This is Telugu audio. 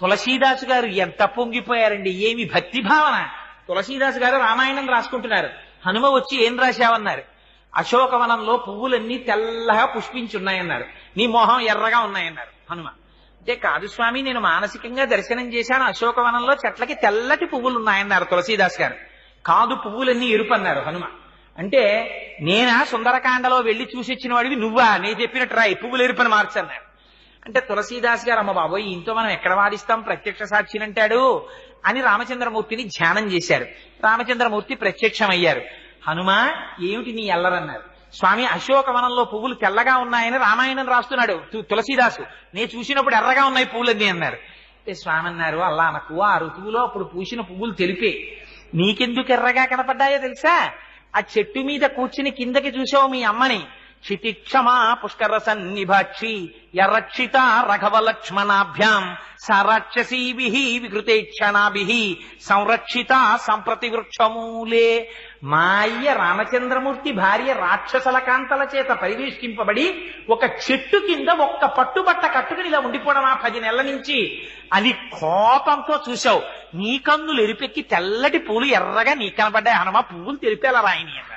తులసీదాసు గారు ఎంత పొంగిపోయారండి? ఏమి భక్తి భావన? తులసీదాసు గారు రామాయణం రాసుకుంటున్నారు. హనుమ వచ్చి ఏం రాశావన్నారు? అశోకవనంలో పువ్వులన్నీ తెల్లగా పుష్పించున్నాయన్నారు. నీ మొహం ఎర్రగా ఉన్నాయన్నారు హనుమ. అంటే కాదు స్వామి నేను మానసికంగా దర్శనం చేశాను. అశోకవనంలో చెట్లకి తెల్లటి పువ్వులు ఉన్నాయన్నారు తులసీదాస్ గారు. కాదు పువ్వులన్నీ ఎరుపన్నారు హనుమ. అంటే నేనా సుందరకాండలో వెళ్ళి చూసి వచ్చిన వాడివి నువ్వా? నేను చెప్పినట్టు రాయి పువ్వులు ఎరుపని మార్చన్నారు. అంటే తులసీదాస్ గారు అమ్మ బాబోయ్ ఇంతో మనం ఎక్కడ వాదిస్తాం? ప్రత్యక్ష సాక్షినంటాడు అని రామచంద్రమూర్తిని ధ్యానం చేశారు. రామచంద్రమూర్తి ప్రత్యక్షమయ్యారు. హనుమ ఏమిటి నీ ఎల్లరన్నారు స్వామి అశోకవనంలో పువ్వులు తెల్లగా ఉన్నాయని రామాయణం రాస్తున్నాడు తు- తులసీదాసు. నేను చూసినప్పుడు ఎర్రగా ఉన్నాయి పువ్వులన్నీ అన్నారు. అంటే స్వామి అన్నారు అల్లా నాకు ఆ ఋతువులో అప్పుడు పూసిన పువ్వులు తెలిపే. నీకెందుకు ఎర్రగా కనపడ్డాయో తెలుసా? ఆ చెట్టు మీద కూర్చుని కిందకి చూసావు మీ అమ్మని. క్షితిక్షమా పుష్కర సన్నిభాక్షి యరక్షిత రఘవ లక్ష్మణాభ్యాం సరాక్షసీభి వికృతేక్షణాభి సంరక్షిత సంప్రతి వృక్షమూలే మాయ్య రామచంద్రమూర్తి భార్య రాక్షసల కాంతల చేత పరివేష్టింపబడి ఒక చెట్టు కింద ఒక్క పట్టుబట్ట కట్టుకుని ఇలా ఉండిపోవడం ఆ పది నెలల నుంచి. అని కోపంతో చూశావు. నీ కన్నులు ఎరిపెక్కి తెల్లటి పూలు ఎర్రగా నీ కనబడ్డాయి హనుమ పువ్వులు తెలిపేలా రాయని అన్నాడు